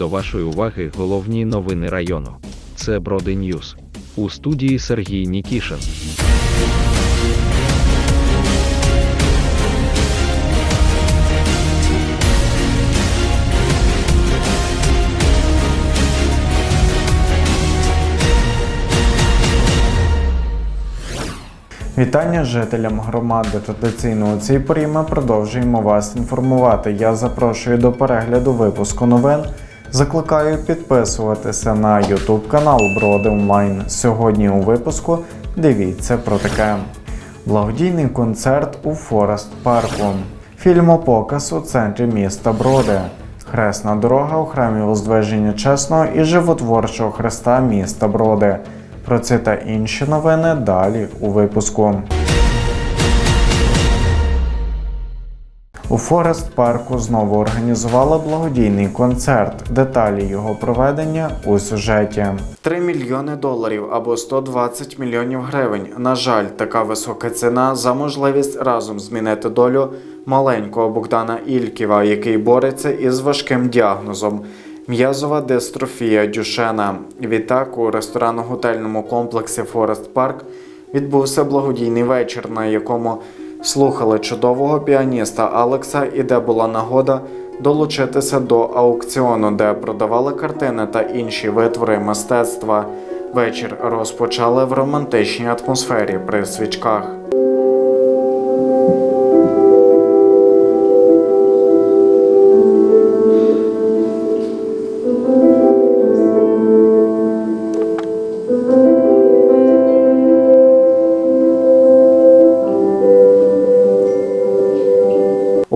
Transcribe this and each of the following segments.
до вашої уваги головні новини району. Це Броди Ньюз. У студії Сергій Нікішин. Вітання жителям громади. Традиційно у цій порі ми продовжуємо вас інформувати. Я запрошую до перегляду випуску новин. Закликаю підписуватися на YouTube канал Броди Онлайн. Сьогодні у випуску дивіться про таке: благодійний концерт у Форест Парку, фільмопоказ у центрі міста Броди, хресна дорога у храмі Воздвиження Чесного і животворчого хреста міста Броди. Про це та інші новини далі у випуску. У Форест парку знову організували благодійний концерт. Деталі його проведення у сюжеті. 3 мільйони доларів або 120 мільйонів гривень. На жаль, така висока ціна за можливість разом змінити долю маленького Богдана Ільківа, який бореться із важким діагнозом. М'язова дистрофія Дюшена. Відтак у ресторанно-готельному комплексі Форест Парк відбувся благодійний вечір, на якому слухали чудового піаніста Алекса і де була нагода долучитися до аукціону, де продавали картини та інші витвори мистецтва. Вечір розпочали в романтичній атмосфері при свічках.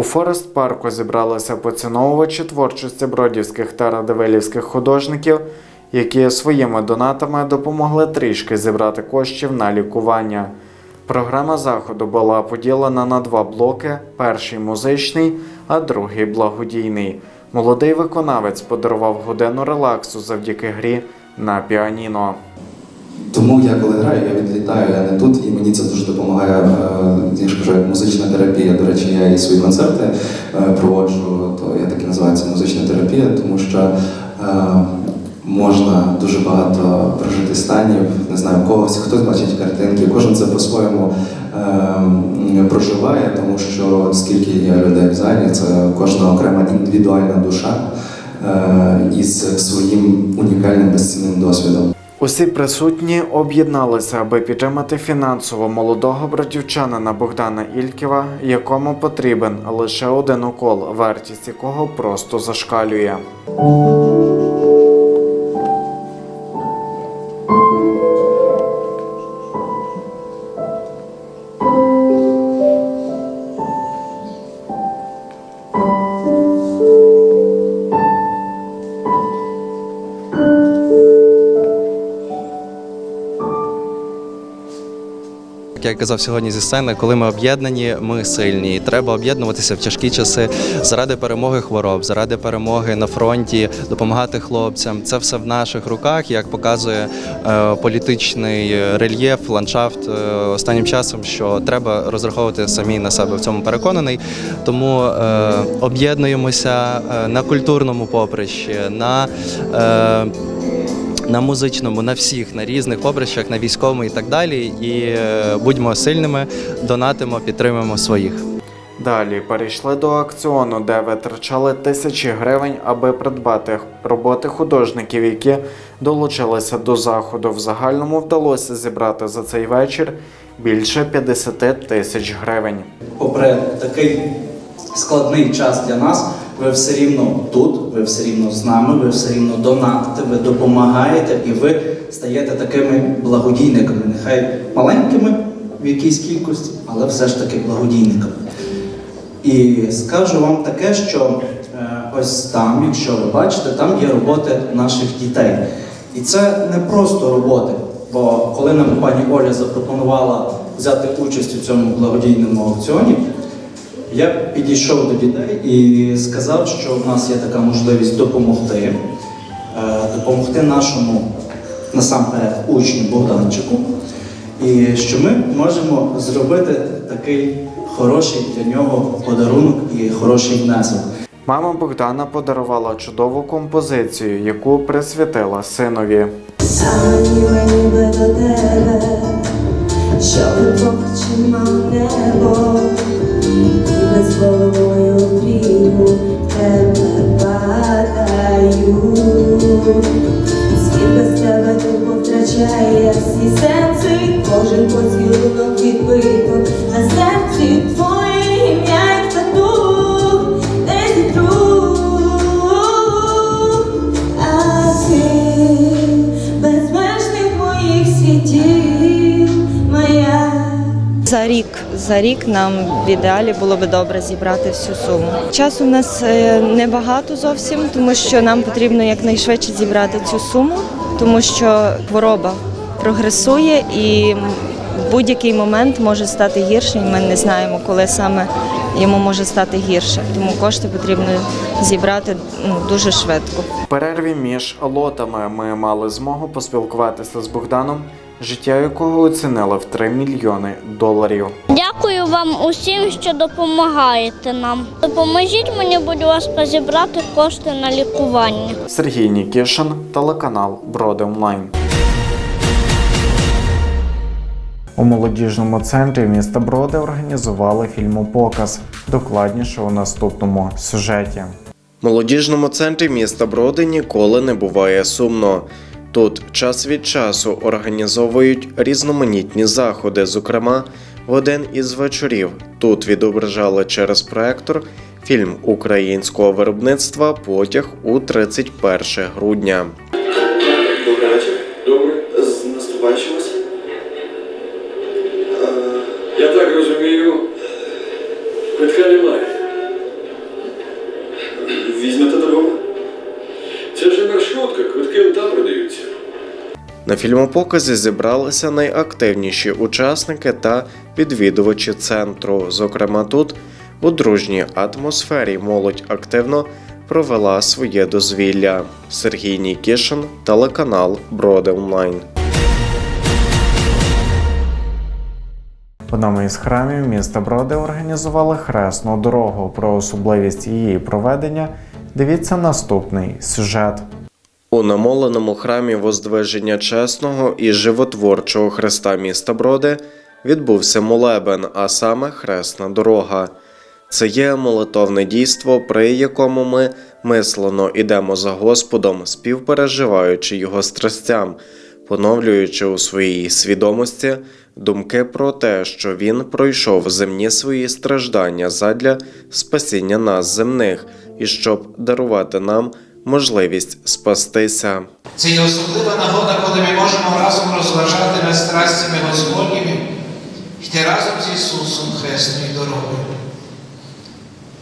Форест парку зібралися поціновувачі творчості бродівських та радивилівських художників, які своїми донатами допомогли трішки зібрати коштів на лікування. Програма заходу була поділена на два блоки: перший музичний, а другий благодійний. Молодий виконавець подарував годину релаксу завдяки грі на піаніно. Тому я коли граю, я відлітаю, я не тут, і мені це дуже допомагає, е, я ж кажу, як музична терапія. До речі, я і свої концерти е, проводжу, то я так і називається музична терапія, тому що е, можна дуже багато прожити станів, не знаю, когось, хтось бачить картинки, кожен це по-своєму проживає, тому що скільки є людей в залі, це кожна окрема індивідуальна душа із своїм унікальним безцінним досвідом. Усі присутні об'єдналися, аби підтримати фінансово молодого братівчанина Богдана Ільківа, якому потрібен лише один укол, вартість якого просто зашкалює. Я казав сьогодні зі сцени, коли ми об'єднані, ми сильні. І треба об'єднуватися в тяжкі часи заради перемоги хвороб, заради перемоги на фронті, допомагати хлопцям. Це все в наших руках, як показує е, політичний рельєф, ландшафт е, останнім часом, що треба розраховувати самі на себе в цьому переконаний. Тому е, об'єднуємося е, на культурному поприщі, на е, на музичному, на всіх, на різних поприщах, на військовому і так далі. І е, будьмо сильними, донатимо, підтримуємо своїх. Далі перейшли до аукціону, де витрачали тисячі гривень, аби придбати роботи художників, які долучилися до заходу. В загальному вдалося зібрати за цей вечір більше 50 тисяч гривень. попри такий складний час для нас, ви все рівно тут, ви все рівно з нами, ви все рівно донатите, ви допомагаєте і ви стаєте такими благодійниками, нехай маленькими в якійсь кількості, але все ж таки благодійниками. І скажу вам таке, що е, ось там, якщо ви бачите, там є роботи наших дітей. І це не просто роботи, бо коли нам пані Оля запропонувала взяти участь у цьому благодійному аукціоні, я підійшов до дітей і сказав, що в нас є така можливість допомогти, е, допомогти нашому насамперед учню Богданчику, і що ми можемо зробити такий хороший для нього подарунок і хороший внесок. Мама Богдана подарувала чудову композицію, яку присвятила синові. Мені до тебе, щоб чимав небо, Світ без тебе тупо втрачає всі сенси, кожен поцілунок відбито за рік нам в ідеалі було би добре зібрати всю суму. Часу в нас е, небагато зовсім, тому що нам потрібно якнайшвидше зібрати цю суму, тому що хвороба прогресує і в будь-який момент може стати гірше, і ми не знаємо, коли саме йому може стати гірше. Тому кошти потрібно зібрати ну, дуже швидко. В перерві між лотами ми мали змогу поспілкуватися з Богданом, життя якого оцінили в 3 мільйони доларів. Дякую вам усім, що допомагаєте нам. Допоможіть мені, будь ласка, зібрати кошти на лікування. Сергій Нікішин, телеканал Броди Онлайн. У молодіжному центрі міста Броди організували фільмопоказ. Докладніше у наступному сюжеті. Молодіжному центрі міста Броди ніколи не буває сумно. Тут час від часу організовують різноманітні заходи. Зокрема, в один із вечорів тут відображали через проектор фільм українського виробництва Потяг у 31 грудня. Добрий вечір. Добре. З наступаючим вас. Я так розумію, квитка немає. На фільмопоказі зібралися найактивніші учасники та відвідувачі центру. Зокрема, тут у дружній атмосфері молодь активно провела своє дозвілля. Сергій Нікішин, телеканал Броди Онлайн. В одному із храмів міста Броди організували хресну дорогу. Про особливість її проведення дивіться наступний сюжет. У намоленому храмі Воздвиження чесного і животворчого Христа міста Броди відбувся молебен, а саме хресна дорога. Це є молитовне дійство, при якому ми мислено ідемо за Господом, співпереживаючи Його страстям, поновлюючи у своїй свідомості думки про те, що Він пройшов земні свої страждання задля спасіння нас земних, і щоб дарувати нам можливість спастися. Це є особлива нагода, коли ми можемо разом розважати над страстями Господніми, йти разом з Ісусом Хресною дорогою.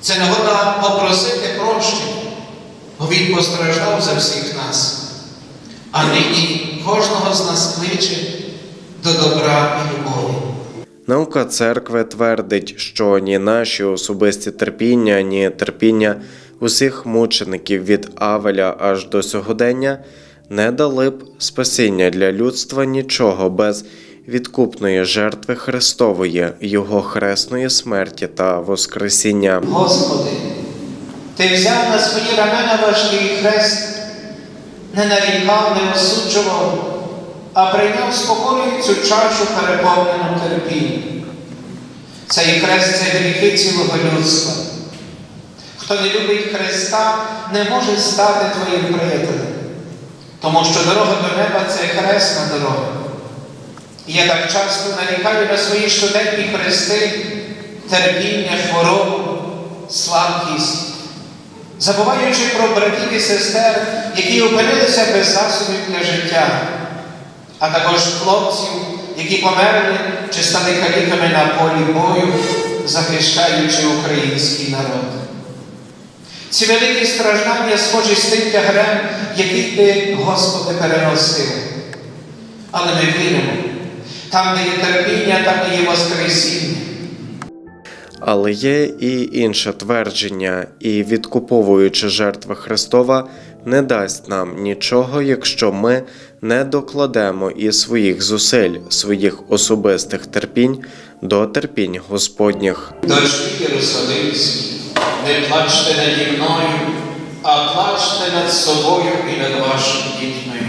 Це нагода попросити прощення, бо Він постраждав за всіх нас, а нині кожного з нас кличе до добра і любові. Наука церкви твердить, що ні наші особисті терпіння, ні терпіння усіх мучеників від Авеля аж до сьогодення не дали б спасіння для людства нічого без відкупної жертви Христової, Його хресної смерті та Воскресіння. Господи, Ти взяв на свої рамена важкий хрест, не нарікав, не осуджував, а прийняв спокою цю чашу переповнену терпіння. Цей хрест це гріхи цілого людства. Хто не любить Христа, не може стати твоїм приятелем, тому що дорога до неба це хресна дорога. І я так часто нарікаю на свої щоденні хрести, терпіння, хворобу, слабкість, забуваючи про братів і сестер, які опинилися без засобів для життя, а також хлопців, які померли чи стали каліками на полі бою, захищаючи український народ. Ці великі страждання схожі з тим тягарем, який ти, Господи, переносив. Але ми віримо, там, де є терпіння, там де є Воскресіння. Але є і інше твердження, і відкуповуючи жертви Христова, не дасть нам нічого, якщо ми не докладемо і своїх зусиль, своїх особистих терпінь до терпінь Господніх. Дочки Єрусалимські, Не плачте наді мною, а плачте над собою і над вашими дітьми.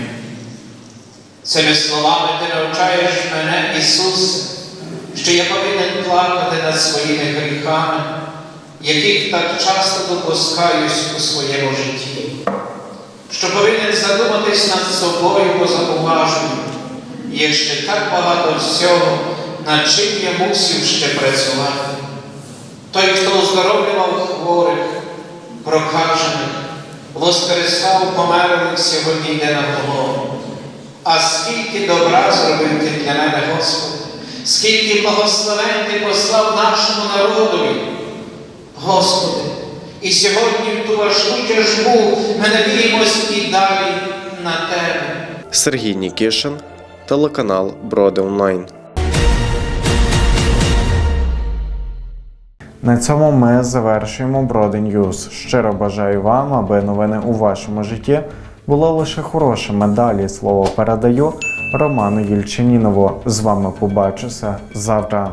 Цими словами ти навчаєш мене, Ісусе, що я повинен плакати над своїми гріхами, яких так часто допускаюсь у своєму житті, що повинен задуматись над собою по зауваженню, є ще так багато всього, над чим я мусив ще працювати. Той, хто оздоровлював хворих, прокажених, воскресав померлих сьогодні йде на голову. А скільки добра зробив ти для мене, Господи, скільки благословень ти послав нашому народові, Господи, і сьогодні в ту важку тяжбу ми надіємось і далі на Тебе. Сергій Нікішин, телеканал Броди Онлайн. На цьому ми завершуємо Broad News. Щиро бажаю вам, аби новини у вашому житті були лише хорошими. Далі слово передаю Роману Юльчинінову. З вами побачуся завтра.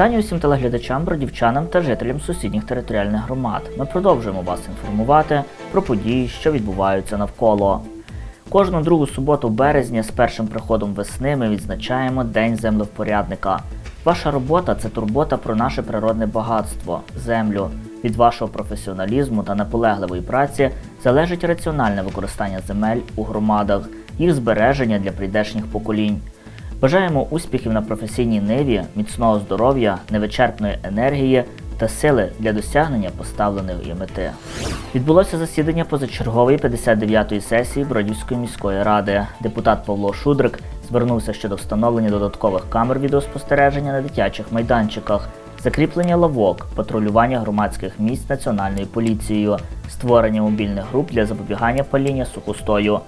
Вітання усім телеглядачам, бродівчанам та жителям сусідніх територіальних громад. Ми продовжуємо вас інформувати про події, що відбуваються навколо. Кожну другу суботу березня з першим приходом весни ми відзначаємо День землевпорядника. Ваша робота це турбота про наше природне багатство землю. Від вашого професіоналізму та наполегливої праці залежить раціональне використання земель у громадах, їх збереження для прийдешніх поколінь. Бажаємо успіхів на професійній ниві, міцного здоров'я, невичерпної енергії та сили для досягнення поставленої мети. Відбулося засідання позачергової 59-ї сесії Бродівської міської ради. Депутат Павло Шудрик звернувся щодо встановлення додаткових камер відеоспостереження на дитячих майданчиках, закріплення лавок, патрулювання громадських місць національною поліцією, створення мобільних груп для запобігання паління сухостою.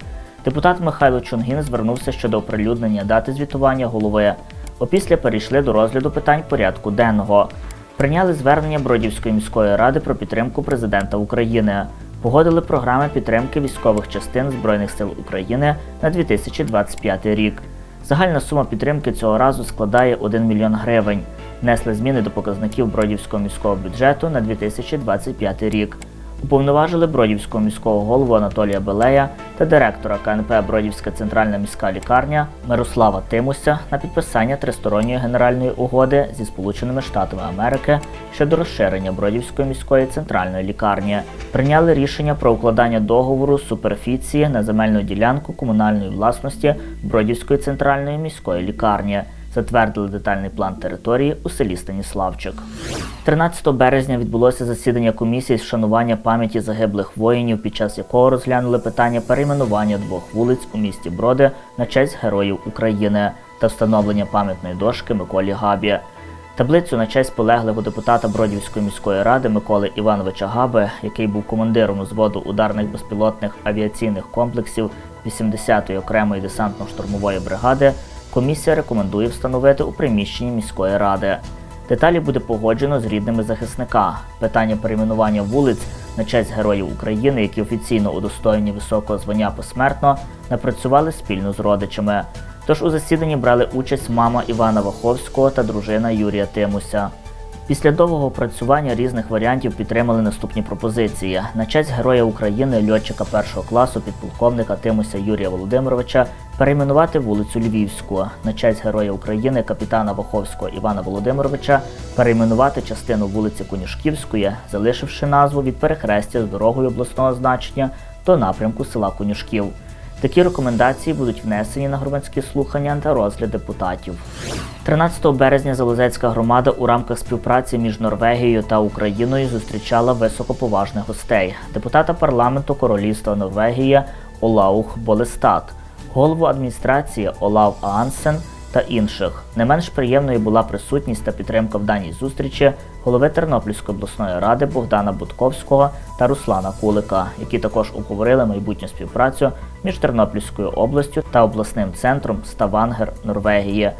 Депутат Михайло Чунгін звернувся щодо оприлюднення дати звітування голови. Опісля перейшли до розгляду питань порядку денного. Прийняли звернення Бродівської міської ради про підтримку президента України. Погодили програми підтримки військових частин Збройних сил України на 2025 рік. Загальна сума підтримки цього разу складає 1 мільйон гривень. Внесли зміни до показників Бродівського міського бюджету на 2025 рік. Уповноважили Бродівського міського голову Анатолія Белея та директора КНП Бродівська центральна міська лікарня Мирослава Тимуся на підписання тристоронньої генеральної угоди зі Сполученими Штатами Америки щодо розширення Бродівської міської центральної лікарні. Прийняли рішення про укладання договору суперфіції на земельну ділянку комунальної власності Бродівської центральної міської лікарні. Затвердили детальний план території у селі Станіславчик. 13 березня відбулося засідання комісії з вшанування пам'яті загиблих воїнів, під час якого розглянули питання перейменування двох вулиць у місті Броди на честь героїв України та встановлення пам'ятної дошки Миколі Габі. Таблицю на честь полеглого депутата Бродівської міської ради Миколи Івановича Габи, який був командиром узводу ударних безпілотних авіаційних комплексів 80-ї окремої десантно-штурмової бригади, комісія рекомендує встановити у приміщенні міської ради. Деталі буде погоджено з рідними захисника. Питання перейменування вулиць на честь героїв України, які офіційно удостоєні високого звання посмертно, напрацювали спільно з родичами. Тож у засіданні брали участь мама Івана Ваховського та дружина Юрія Тимуся. Після довгого опрацювання різних варіантів підтримали наступні пропозиції: на честь Героя України, льотчика першого класу, підполковника Тимуся Юрія Володимировича, перейменувати вулицю Львівську, на честь Героя України, капітана Ваховського Івана Володимировича, перейменувати частину вулиці Конюшківської, залишивши назву від перехрестя з дорогою обласного значення до напрямку села Конюшків. Такі рекомендації будуть внесені на громадські слухання та розгляд депутатів. 13 березня Залозецька громада у рамках співпраці між Норвегією та Україною зустрічала високоповажних гостей депутата парламенту Королівства Норвегія Олаух Болестат, голову адміністрації Олав Аансен та інших. Не менш приємною була присутність та підтримка в даній зустрічі голови Тернопільської обласної ради Богдана Будковського та Руслана Кулика, які також обговорили майбутню співпрацю між Тернопільською областю та обласним центром Ставангер Норвегії.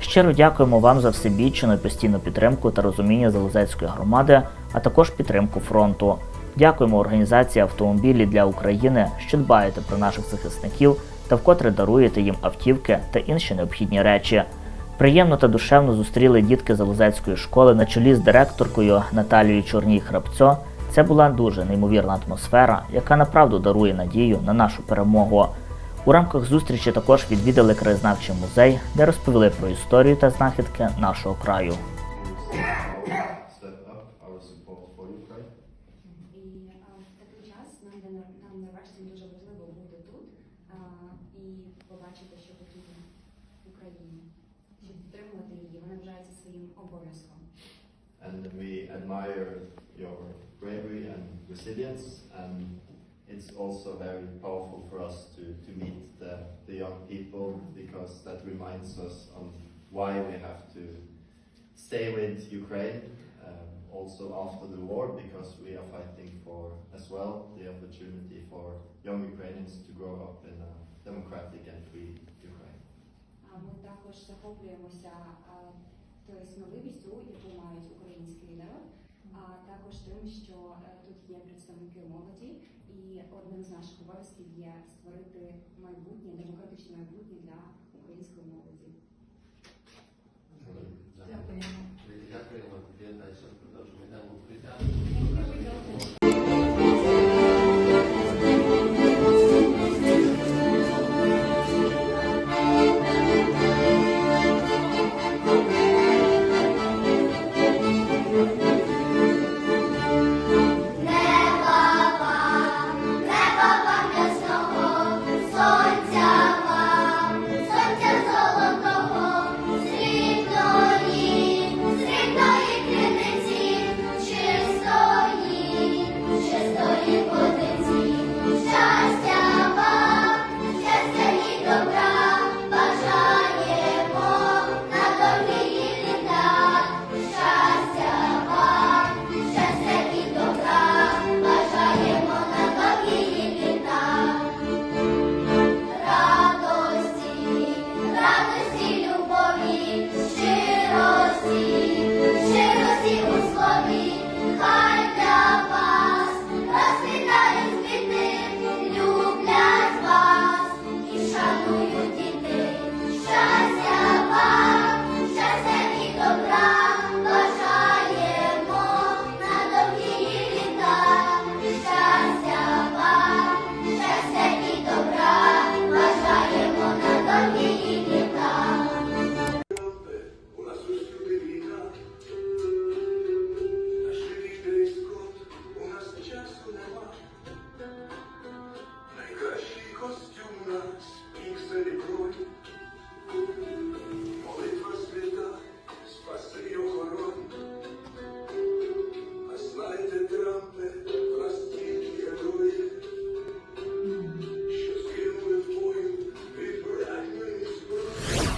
Щиро дякуємо вам за всебічну постійну підтримку та розуміння Залозецької громади, а також підтримку фронту. Дякуємо організації Автомобілі для України, що дбаєте про наших захисників та вкотре даруєте їм автівки та інші необхідні речі. Приємно та душевно зустріли дітки Залозецької школи на чолі з директоркою Наталією Чорній Храбцьо. Це була дуже неймовірна атмосфера, яка направду дарує надію на нашу перемогу. У рамках зустрічі також відвідали краєзнавчий музей, де розповіли про історію та знахідки нашого краю. Admire your bravery and resilience. And it's also very powerful for us to, to meet the, the young people because that reminds us on why we have to stay with Ukraine um, also after the war because we are fighting for as well the opportunity for young Ukrainians to grow up in a democratic and free Ukraine. Тою сміливістю, яку мають українські лідери, а також тим, що е, тут є представники молоді, і одним з наших обов'язків є створити майбутнє, демократичне майбутнє для української молоді. Дякуємо. Дякуємо.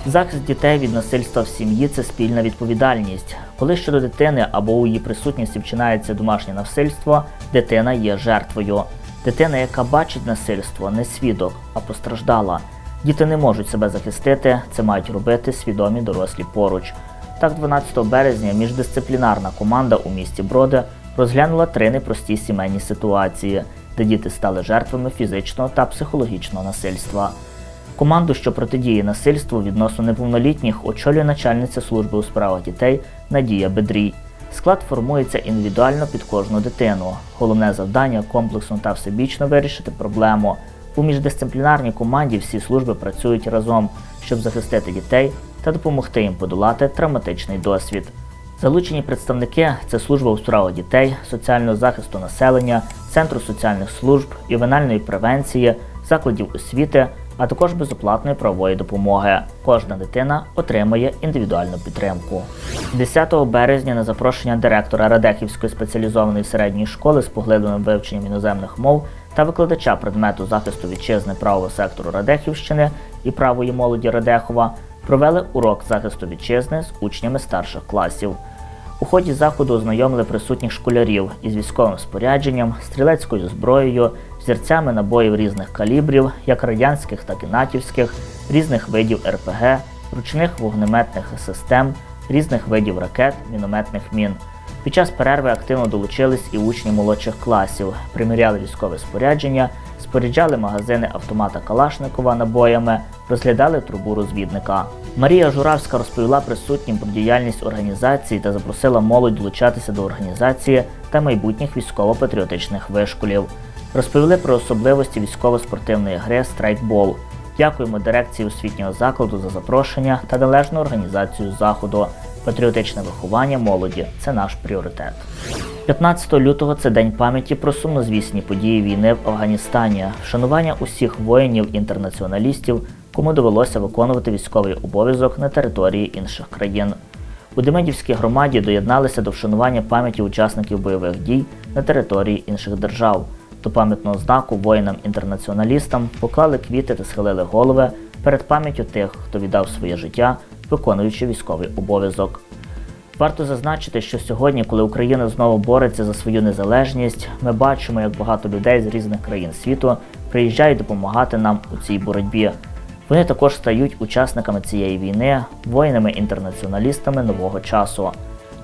Захист дітей від насильства в сім'ї це спільна відповідальність. Коли щодо дитини або у її присутності вчинається домашнє насильство, дитина є жертвою. Дитина, яка бачить насильство, не свідок, а постраждала. Діти не можуть себе захистити, це мають робити свідомі дорослі поруч. Так, 12 березня міждисциплінарна команда у місті Броди розглянула три непрості сімейні ситуації, де діти стали жертвами фізичного та психологічного насильства. Команду, що протидіє насильству відносно неповнолітніх, очолює начальниця служби у справах дітей Надія Бедрій. Склад формується індивідуально під кожну дитину. Головне завдання комплексно та всебічно вирішити проблему. У міждисциплінарній команді всі служби працюють разом, щоб захистити дітей та допомогти їм подолати травматичний досвід. Залучені представники це служба у справах дітей, соціального захисту населення, центру соціальних служб, ювенальної превенції, закладів освіти, а також безоплатної правової допомоги. Кожна дитина отримує індивідуальну підтримку. 10 березня на запрошення директора Радехівської спеціалізованої середньої школи з поглибленим вивченням іноземних мов та викладача предмету захисту вітчизни правого сектору Радехівщини і правої молоді Радехова провели урок захисту вітчизни з учнями старших класів. У ході заходу ознайомили присутніх школярів із військовим спорядженням, стрілецькою зброєю, взірцями набоїв різних калібрів, як радянських, так і натівських, різних видів РПГ, ручних вогнеметних систем, різних видів ракет, мінометних мін. Під час перерви активно долучились і учні молодших класів, приміряли військове спорядження, споряджали магазини автомата Калашникова набоями, розглядали трубу розвідника. Марія Журавська розповіла присутнім про діяльність організації та запросила молодь долучатися до організації та майбутніх військово-патріотичних вишколів. Розповіли про особливості військово-спортивної гри страйкбол. Дякуємо дирекції освітнього закладу за запрошення та належну організацію заходу. Патріотичне виховання молоді це наш пріоритет. 15 лютого це день пам'яті про сумнозвісні події війни в Афганістані, вшанування усіх воїнів-інтернаціоналістів, кому довелося виконувати військовий обов'язок на території інших країн. У Демидівській громаді доєдналися до вшанування пам'яті учасників бойових дій на території інших держав. До пам'ятного знаку воїнам-інтернаціоналістам поклали квіти та схилили голови перед пам'яттю тих, хто віддав своє життя, виконуючи військовий обов'язок. Варто зазначити, що сьогодні, коли Україна знову бореться за свою незалежність, ми бачимо, як багато людей з різних країн світу приїжджають допомагати нам у цій боротьбі. Вони також стають учасниками цієї війни, воїнами-інтернаціоналістами нового часу.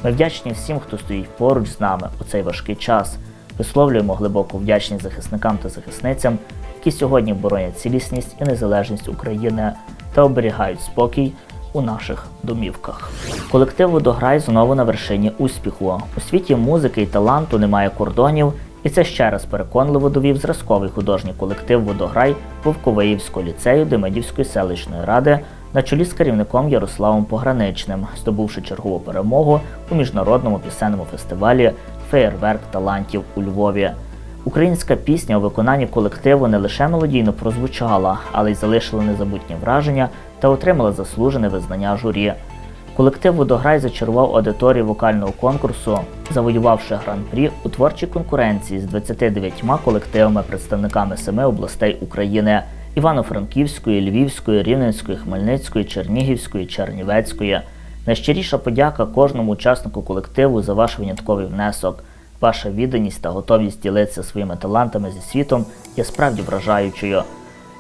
Ми вдячні всім, хто стоїть поруч з нами у цей важкий час. Висловлюємо глибоку вдячність захисникам та захисницям, які сьогодні боронять цілісність і незалежність України та оберігають спокій у наших домівках. Колектив Водограй знову на вершині успіху. У світі музики і таланту немає кордонів, і це ще раз переконливо довів зразковий художній колектив Водограй Вовковиївського ліцею Демидівської селищної ради на чолі з керівником Ярославом Пограничним, здобувши чергову перемогу у міжнародному пісенному фестивалі Феєрверк талантів у Львові. Українська пісня у виконанні колективу не лише мелодійно прозвучала, але й залишила незабутні враження та отримала заслужене визнання журі. Колектив Водограй зачарував аудиторію вокального конкурсу, завоювавши гран-прі у творчій конкуренції з 29 колективами представниками семи областей України Івано-Франківської, Львівської, Рівненської, Хмельницької, Чернігівської, Чернівецької. Найщиріша подяка кожному учаснику колективу за ваш винятковий внесок. Ваша відданість та готовність ділитися своїми талантами зі світом є справді вражаючою.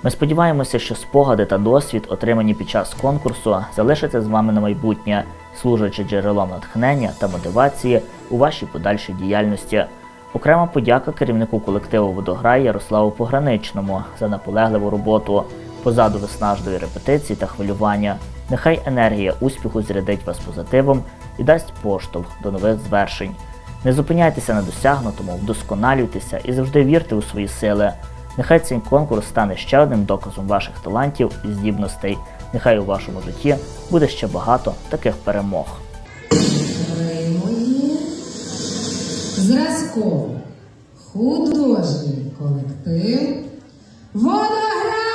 Ми сподіваємося, що спогади та досвід, отримані під час конкурсу, залишаться з вами на майбутнє, служачи джерелом натхнення та мотивації у вашій подальшій діяльності. Окрема подяка керівнику колективу Водограй Ярославу Пограничному за наполегливу роботу, позаду виснажливої репетиції та хвилювання. Нехай енергія успіху зрядить вас позитивом і дасть поштовх до нових звершень. Не зупиняйтеся на досягнутому, вдосконалюйтеся і завжди вірте у свої сили. Нехай цей конкурс стане ще одним доказом ваших талантів і здібностей. Нехай у вашому житті буде ще багато таких перемог. Зразково художній колектив Водограй!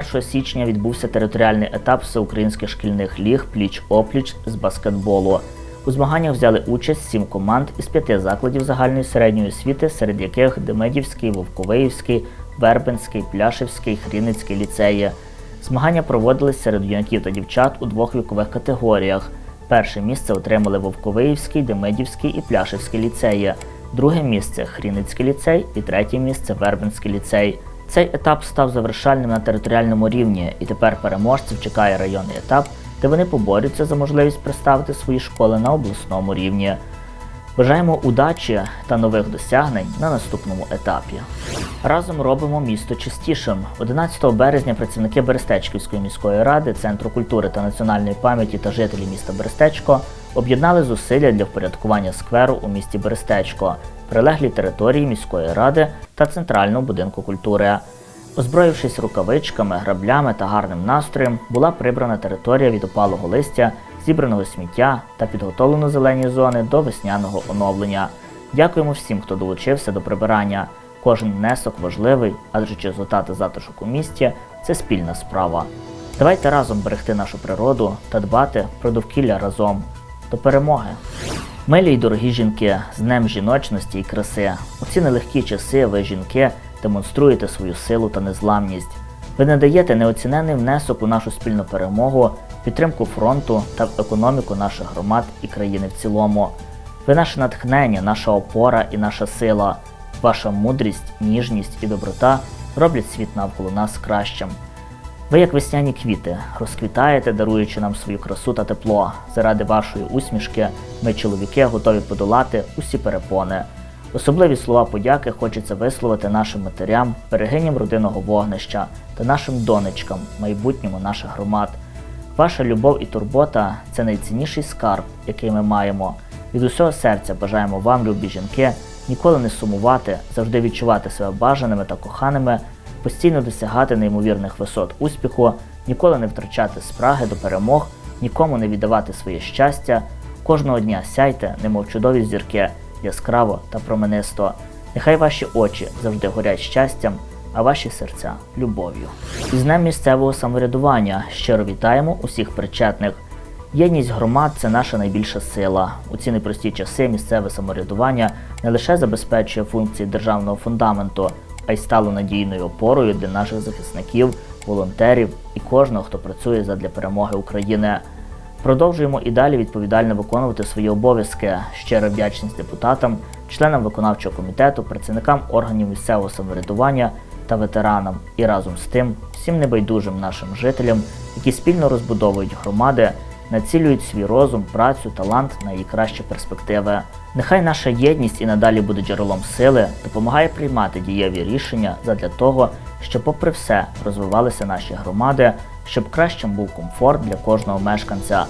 31 січня відбувся територіальний етап всеукраїнських шкільних ліг пліч-опліч з баскетболу. У змаганнях взяли участь сім команд із п'яти закладів загальної середньої освіти, серед яких Демидівський, Вовковиївський, Вербенський, Пляшівський, Хріницький ліцеї. Змагання проводились серед юнаків та дівчат у двох вікових категоріях. Перше місце отримали Вовковиївський, Демидівський і Пляшівський ліцеї, друге місце Хріницький ліцей і третє місце Вербенський ліцей. Цей етап став завершальним на територіальному рівні, і тепер переможців чекає районний етап, де вони поборються за можливість представити свої школи на обласному рівні. Бажаємо удачі та нових досягнень на наступному етапі. Разом робимо місто чистішим. 11 березня працівники Берестечківської міської ради, Центру культури та національної пам'яті та жителі міста Берестечко об'єднали зусилля для впорядкування скверу у місті Берестечко, прилеглій території міської ради та центрального будинку культури. Озброївшись рукавичками, граблями та гарним настроєм, була прибрана територія від опалого листя, зібраного сміття та підготовлено зелені зони до весняного оновлення. Дякуємо всім, хто долучився до прибирання. Кожен внесок важливий, адже чистота та затишок у місті це спільна справа. Давайте разом берегти нашу природу та дбати про довкілля разом. До перемоги! Милі й дорогі жінки, з Днем жіночності і краси. У ці нелегкі часи ви, жінки, демонструєте свою силу та незламність. Ви надаєте неоцінений внесок у нашу спільну перемогу, підтримку фронту та в економіку наших громад і країни в цілому. Ви наше натхнення, наша опора і наша сила. Ваша мудрість, ніжність і доброта роблять світ навколо нас кращим. Ви, як весняні квіти, розквітаєте, даруючи нам свою красу та тепло. Заради вашої усмішки ми, чоловіки, готові подолати усі перепони. Особливі слова подяки хочеться висловити нашим матерям, берегиням родинного вогнища та нашим донечкам, майбутньому наших громад. Ваша любов і турбота це найцінніший скарб, який ми маємо. Від усього серця бажаємо вам, любі жінки, ніколи не сумувати, завжди відчувати себе бажаними та коханими, постійно досягати неймовірних висот успіху, ніколи не втрачати спраги до перемог, нікому не віддавати своє щастя. Кожного дня сяйте, немов чудові зірки, яскраво та променисто. Нехай ваші очі завжди горять щастям, а ваші серця любов'ю. Із Днем місцевого самоврядування щиро вітаємо усіх причетних. Єдність громад це наша найбільша сила. У ці непрості часи місцеве самоврядування не лише забезпечує функції державного фундаменту, а й стало надійною опорою для наших захисників, волонтерів і кожного, хто працює задля перемоги України. Продовжуємо і далі відповідально виконувати свої обов'язки. Щира вдячність депутатам, членам виконавчого комітету, працівникам органів місцевого самоврядування та ветеранам, і разом з тим всім небайдужим нашим жителям, які спільно розбудовують громади, націлюють свій розум, працю, талант на її кращі перспективи. Нехай наша єдність і надалі буде джерелом сили, допомагає приймати дієві рішення задля того, щоб, попри все, розвивалися наші громади, щоб кращим був комфорт для кожного мешканця.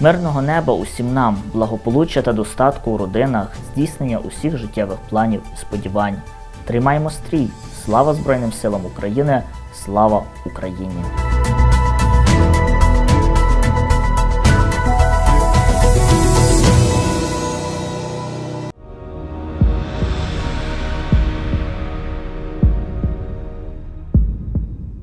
Мирного неба усім нам, благополуччя та достатку у родинах, здійснення усіх життєвих планів і сподівань. Тримаємо стрій! Слава Збройним силам України! Слава Україні!